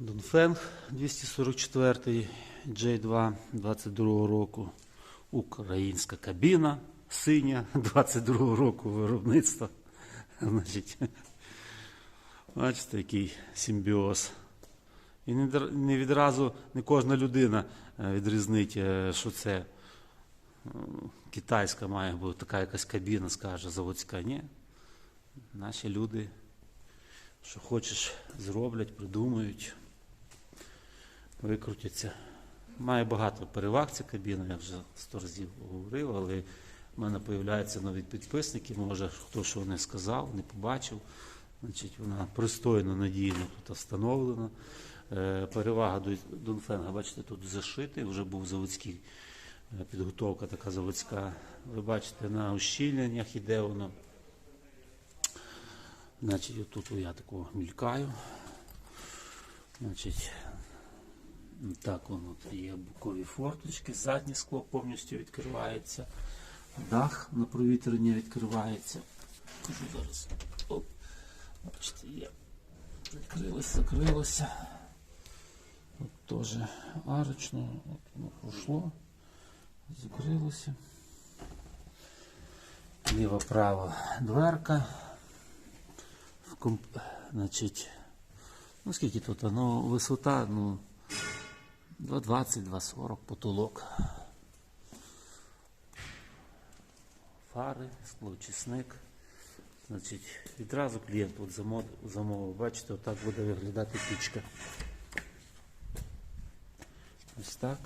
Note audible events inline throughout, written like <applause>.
Донфенг 244 J2 22 року. Українська кабіна синя <laughs> 22 року виробництва. <laughs> Значить, бачите, який симбіоз. І не, відразу не кожна людина е, відрізнить, е, що це е, китайська має бути така якась кабіна, скаже заводська. Ні. Наші люди, що хочеш, зроблять, придумають, викрутяться. Має багато переваг ця кабіна, я вже сто разів говорив, але в мене з'являються нові підписники, може хто що не сказав, не побачив. Значить, вона пристойно, надійно тут встановлена. Е, Перевага до Донфенга, бачите, тут зашитий, вже був заводський е, підготовка така заводська. Ви бачите, на ущільненнях іде воно. Значить, отут я такого мількаю. Значить, так воно є бокові форточки, заднє скло повністю відкривається, дах на провітрення відкривається. Кажу зараз. Оп. Бачите, є. Відкрилося, закрилося. От теж арочно, от воно пройшло, закрилося. Ліва права дверка. В комп... Значить, ну скільки тут? Ну, висота, ну, 2,20, 2,40 потолок. Фари, склоочисник. Значить, відразу клієнт от замовив. Бачите, отак буде виглядати пічка. Ось так.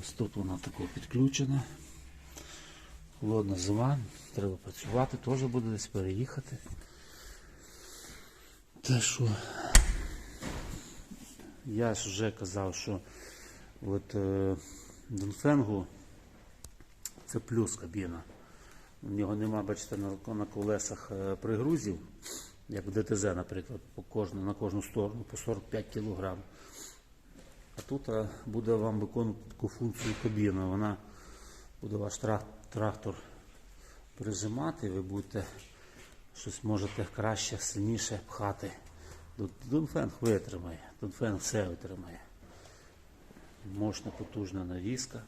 Ось тут вона тако підключена. Холодна зима, треба працювати, теж буде десь переїхати. Те, що я ж вже казав, що от е, Донфенгу це плюс кабіна. У нього нема, бачите, на, на колесах е, пригрузів, як в ДТЗ, наприклад, по кожну, на кожну сторону по 45 кг. А тут е, буде вам виконувати таку функцію кабіни. Вона буде ваш трак- трактор прижимати, ви будете щось можете краще, сильніше пхати. Дун- Дунфенг витримає, Дунфенг все витримає. Мощна, потужна навіска.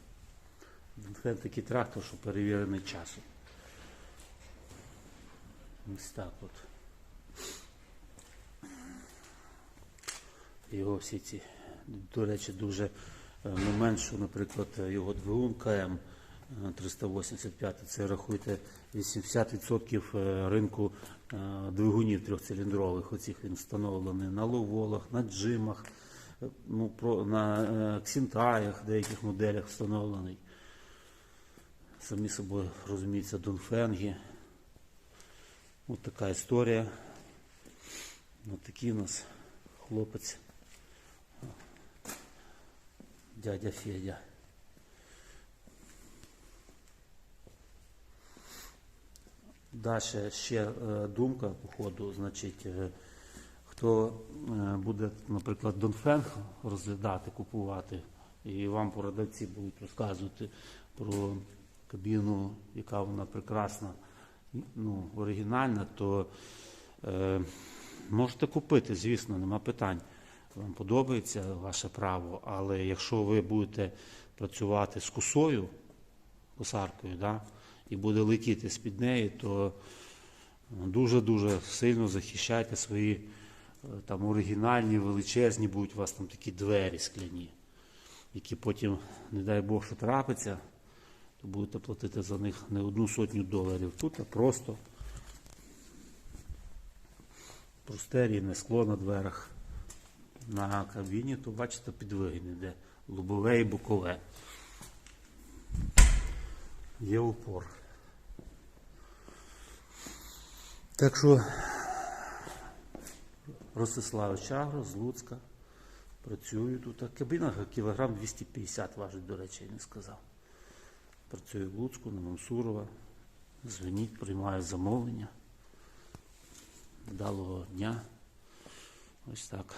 Дунфенг такий трактор, що перевірений часом. Ось так от. Його всі ці, до речі, дуже е, момент, що, наприклад, його двигун КМ е, 385, це рахуйте 80% е, ринку е, двигунів трьохциліндрових. Оцих він встановлений на ловолах, на джимах, е, ну, про, на ксінтаях, деяких моделях встановлений. Самі собою розуміється, Донфенги. Ось така історія. Ось такий у нас хлопець. Дядя Федя. Далі ще е, думка по ходу, значить, е, хто е, буде, наприклад, Донфенг розглядати, купувати, і вам продавці будуть розказувати про кабіну, яка вона прекрасна, ну, оригінальна, то е, можете купити, звісно, нема питань. Вам подобається ваше право, але якщо ви будете працювати з косою, косаркою, да, і буде летіти з-під неї, то дуже-дуже сильно захищайте свої е, там оригінальні, величезні, будуть у вас там такі двері скляні, які потім, не дай Бог, що трапиться, то будете платити за них не одну сотню доларів. Тут а просто просте рівне скло на дверах. На кабіні, то бачите, підвигін іде лобове і бокове. Є упор. Так що Ростислав Чагро з Луцька. Працюю тут. Кабіна кілограм 250 важить, до речі, я не сказав. Працюю в Луцьку, на Мамсурова. Дзвоніть, приймаю замовлення. Вдалого дня. Ось так.